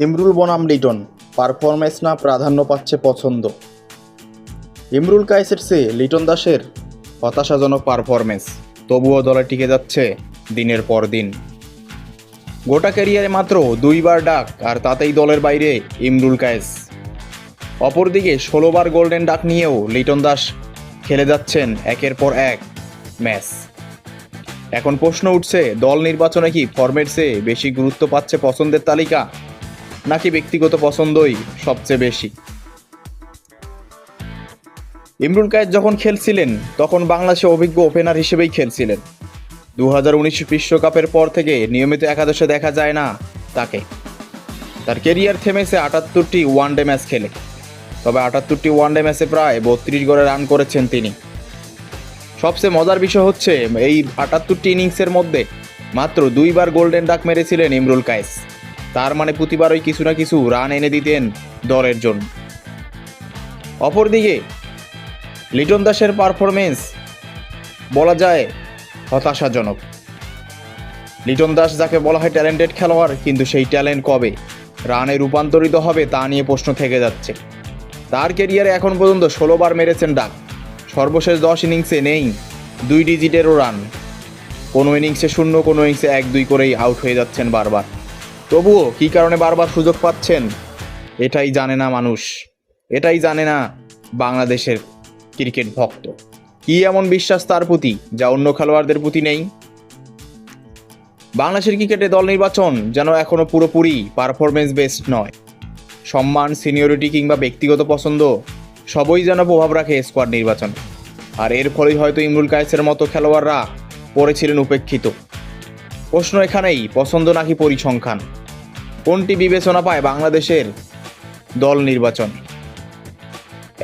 ইমরুল বনাম লিটন পারফরমেন্স না প্রাধান্য পাচ্ছে পছন্দ। ইমরুল কায়েসের চেয়ে লিটন দাসের হতাশাজনক পারফরমেন্স তবুও দলে টিকে যাচ্ছে দিনের পর দিন। গোটা ক্যারিয়ারে মাত্র দুইবার ডাক আর তাতেই দলের বাইরে ইমরুল কায়েস। অপরদিকে ষোলোবার গোল্ডেন ডাক নিয়েও লিটন দাস খেলে যাচ্ছেন একের পর এক ম্যাচ। এখন প্রশ্ন উঠছে, দল নির্বাচনে কি ফর্মের চেয়ে বেশি গুরুত্ব পাচ্ছে পছন্দের তালিকা নাকি ব্যক্তিগত পছন্দই সবচেয়ে বেশি? ইমরুল কায়েদ যখন খেলছিলেন, তখন বাংলাদেশে অভিজ্ঞ ওপেনার হিসেবেই খেলছিলেন। দু হাজার উনিশ বিশ্বকাপের পর থেকে নিয়মিত একাদশে দেখা যায় না তাকে। তার কেরিয়ার থেমেছে আটাত্তরটি ওয়ানডে ম্যাচ খেলে। তবে আটাত্তরটি ওয়ানডে ম্যাচে প্রায় বত্রিশ গড়ে রান করেছেন তিনি। সবচেয়ে মজার বিষয় হচ্ছে, এই আটাত্তরটি ইনিংসের মধ্যে মাত্র দুইবার গোল্ডেন ডাক মেরেছিলেন ইমরুল কায়েস। তার মানে প্রতিবারই কিছু না কিছু রান এনে দিতেন দলের জন্য অপরদিকে, লিটন দাসের পারফরমেন্স বলা যায় হতাশাজনক। লিটন দাস যাকে বলা হয় ট্যালেন্টেড খেলোয়াড়, কিন্তু সেই ট্যালেন্ট কবে? রানে রূপান্তরিত হবে তা নিয়ে প্রশ্ন থেকে যাচ্ছে। তার কেরিয়ারে এখন পর্যন্ত ষোলো বার মেরেছেন ডাক। সর্বশেষ দশ ইনিংসে নেই, দুই ডিজিটেরও রান কোনো ইনিংসে শূন্য, কোনো ইনিংসে এক দুই করেই আউট হয়ে যাচ্ছেন বারবার। তবুও কী কারণে বারবার সুযোগ পাচ্ছেন? এটাই জানে না মানুষ। এটাই জানে না বাংলাদেশের ক্রিকেট ভক্ত। কি এমন বিশ্বাস তার প্রতি, যা অন্য খেলোয়াড়দের প্রতি নেই? বাংলাদেশের ক্রিকেটে দল নির্বাচন যেন এখনও পুরোপুরি পারফরমেন্স বেসড নয়। সম্মান সিনিয়রিটি কিংবা ব্যক্তিগত পছন্দ, সবই যেন প্রভাব রাখে স্কোয়াড নির্বাচন। আর এর ফলেই হয়তো ইমরুল কায়েসের মতো খেলোয়াড়রা পড়েছিলেন উপেক্ষিত। প্রশ্ন এখানেই, পছন্দ নাকি পরিসংখ্যান? কোনটি বিবেচনা পায় বাংলাদেশের দল নির্বাচন?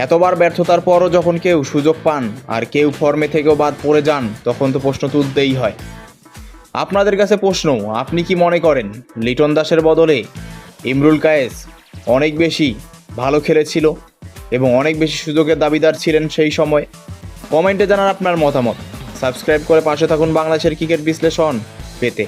এতবার ব্যর্থতার পরও যখন কেউ সুযোগ পান আর কেউ ফর্মে থেকেও বাদ পড়ে যান, তখন তো প্রশ্ন তুলতেই হয়। আপনাদের কাছে প্রশ্ন, আপনি কি মনে করেন লিটন দাসের বদলে ইমরুল কায়েস অনেক বেশি ভালো খেলেছিল এবং অনেক বেশি সুযোগের দাবিদার ছিলেন সেই সময়? কমেন্টে জানান আপনার মতামত। সাবস্ক্রাইব করে পাশে থাকুন বাংলাদেশের ক্রিকেট বিশ্লেষণ পেতে।